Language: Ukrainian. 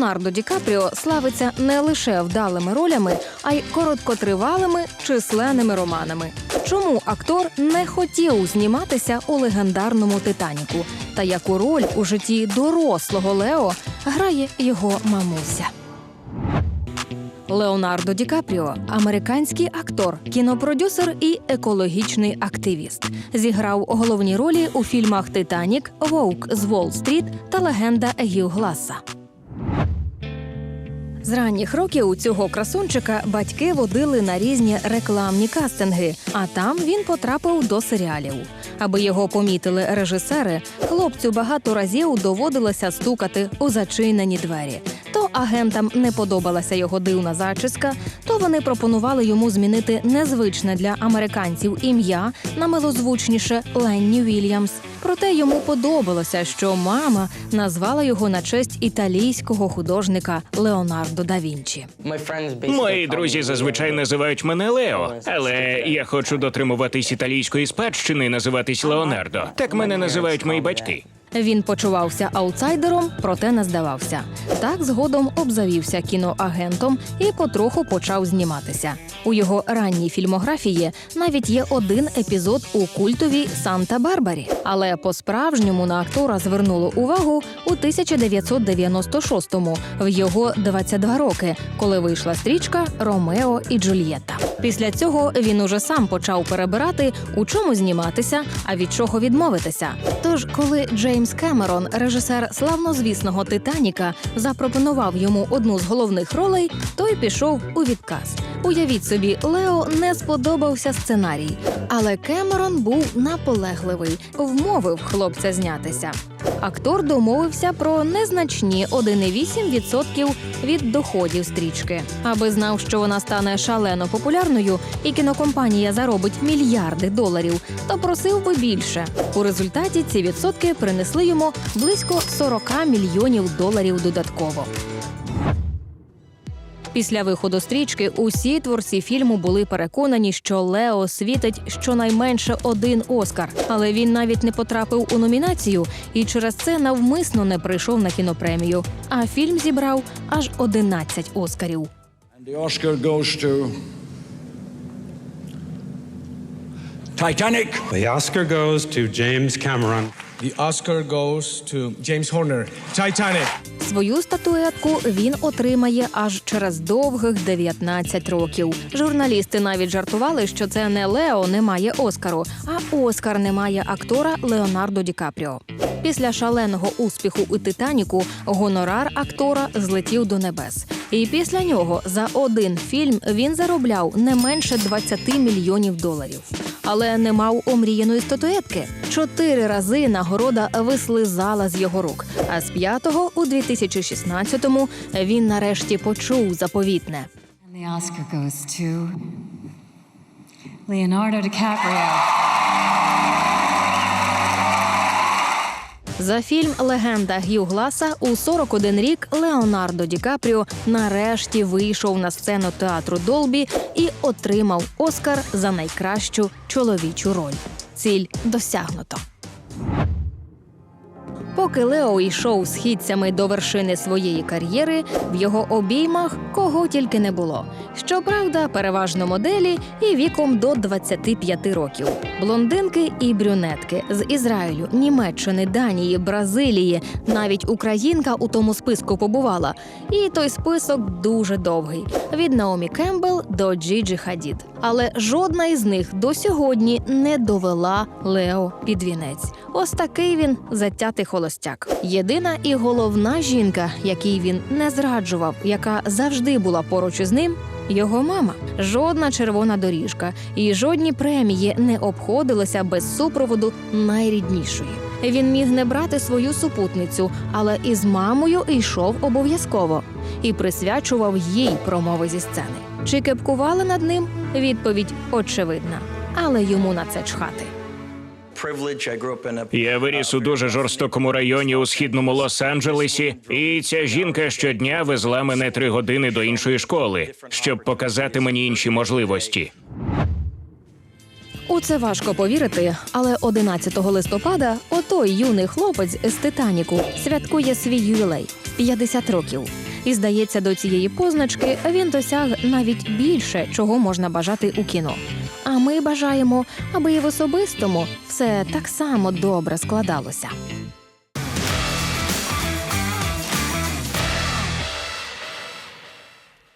Леонардо Ді Капріо славиться не лише вдалими ролями, а й короткотривалими численними романами. Чому актор не хотів зніматися у легендарному Титаніку? Та яку роль у житті дорослого Лео грає його мамуся? Леонардо Ді Капріо – американський актор, кінопродюсер і екологічний активіст. Зіграв головні ролі у фільмах Титанік, Вовк з Уолл-стріт та Легенда Гю Гласа. З ранніх років у цього красунчика батьки водили на різні рекламні кастинги, а там він потрапив до серіалів. Аби його помітили режисери, хлопцю багато разів доводилося стукати у зачинені двері. Агентам не подобалася його дивна зачіска, то вони пропонували йому змінити незвичне для американців ім'я на милозвучніше Ленні Вільямс. Проте йому подобалося, що мама назвала його на честь італійського художника Леонардо да Вінчі. Мої друзі зазвичай називають мене Лео, але я хочу дотримуватись італійської спадщини і називатись Леонардо. Так мене називають мої батьки. Він почувався аутсайдером, проте не здавався. Так згодом обзавівся кіноагентом і потроху почав зніматися. У його ранній фільмографії навіть є один епізод у культовій Санта-Барбарі. Але по-справжньому на актора звернуло увагу у 1996-му, в його 22 роки, коли вийшла стрічка Ромео і Джульєтта. Після цього він уже сам почав перебирати, у чому зніматися, а від чого відмовитися. Тож, коли Джеймс Кемерон, режисер славнозвісного Титаніка, запропонував йому одну з головних ролей, той пішов у відказ. Уявіть собі, Лео не сподобався сценарій, але Кемерон був наполегливий, вмовив хлопця знятися. Актор домовився про незначні 1,8% від доходів стрічки. Аби знав, що вона стане шалено популярною, і кінокомпанія заробить мільярди доларів, то просив би більше. У результаті ці відсотки принесли йому близько 40 мільйонів доларів додатково. Після виходу стрічки усі творці фільму були переконані, що Лео світить щонайменше один Оскар, але він навіть не потрапив у номінацію і через це навмисно не прийшов на кінопремію. А фільм зібрав аж 11 Оскарів. Titanic. The Oscar goes to James Cameron. The Oscar goes to James Horner. Titanic. Свою статуетку він отримає аж через довгих 19 років. Журналісти навіть жартували, що це не Лео не має Оскару, а Оскар не має актора Леонардо Ді Капріо. Після шаленого успіху у Титаніку гонорар актора злетів до небес. І після нього за один фільм він заробляв не менше 20 мільйонів доларів. Але не мав омріяної статуетки. Чотири рази нагорода вислизала з його рук. А з п'ятого у 2016-му він нарешті почув заповітне. Леонардо Ді Oscar За фільм Легенда Г'ю Гласа у 41 рік Леонардо Ді Капріо нарешті вийшов на сцену театру Долбі і отримав Оскар за найкращу чоловічу роль. Ціль досягнуто. Поки Лео йшов східцями до вершини своєї кар'єри, в його обіймах кого тільки не було. Щоправда, переважно моделі і віком до 25 років. Блондинки і брюнетки з Ізраїлю, Німеччини, Данії, Бразилії. Навіть Українка у тому списку побувала. І той список дуже довгий: від Наомі Кембл до Джіджі Хадід. Але жодна із них до сьогодні не довела Лео під вінець. Ось такий він затятий холостяк. Єдина і головна жінка, якій він не зраджував, яка завжди була поруч із ним. Його мама жодна червона доріжка і жодні премії не обходилися без супроводу найріднішої. Він міг не брати свою супутницю, але із мамою йшов обов'язково і присвячував їй промови зі сцени. Чи кепкували над ним? Відповідь очевидна, але йому на це чхати. Я виріс у дуже жорстокому районі у східному Лос-Анджелесі, і ця жінка щодня везла мене три години до іншої школи, щоб показати мені інші можливості. У це важко повірити, але 11 листопада отой юний хлопець з Титаніку святкує свій ювілей 50 років. І здається, до цієї позначки він досяг навіть більше, чого можна бажати у кіно. А ми бажаємо, аби і в особистому все так само добре складалося.